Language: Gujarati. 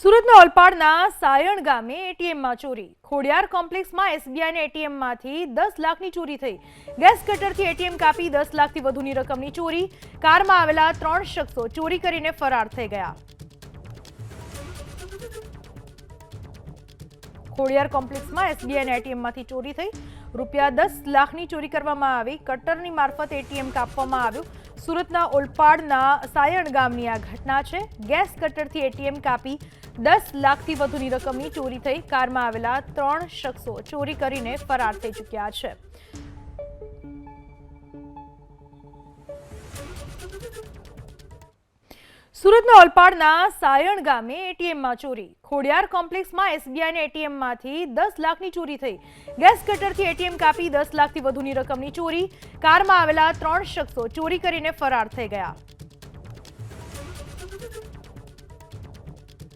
સુરતના ઓલપાડના સાયણ ગામે એટીએમમાં ચોરી. ખોડિયાર કોમ્પ્લેક્સમાં એસબીઆઈના એટીએમમાંથી દસ લાખની ચોરી થઈ. ગેસ કટરથી એટીએમ કાપી દસ લાખથી વધુની રકમની ચોરી. કારમાં આવેલા ત્રણ શખ્સો ચોરી કરીને ફરાર થઈ ગયા. ખોડિયાર કોમ્પ્લેક્સમાં એસબીઆઈના એટીએમમાંથી ચોરી થઈ. રૂપિયા દસ લાખની ચોરી કરવામાં આવી. કટરની મારફત એટીએમ કાપવામાં આવ્યું. સુરતના ઓલપાડના સાયણ ગામની આ ઘટના છે. ગેસ કટરથી એટીએમ કાપી દસ લાખથી વધુની રકમની ચોરી થઈ. કારમાં આવેલા ત્રણ શખ્સો ચોરી કરીને ફરાર થઈ ચૂક્યા છે. સુરતના ઓલપાડના સાયણ ગામે એટીએમમાં ચોરી. ખોડિયાર કોમ્પ્લેક્સમાં એસબીઆઈના એટીએમમાંથી દસ લાખની ચોરી થઈ. ગેસ કટરથી એટીએમ કાપી દસ લાખથી વધુની રકમની ચોરી. કારમાં આવેલા ત્રણ શખ્સો ચોરી કરીને ફરાર થઈ ગયા.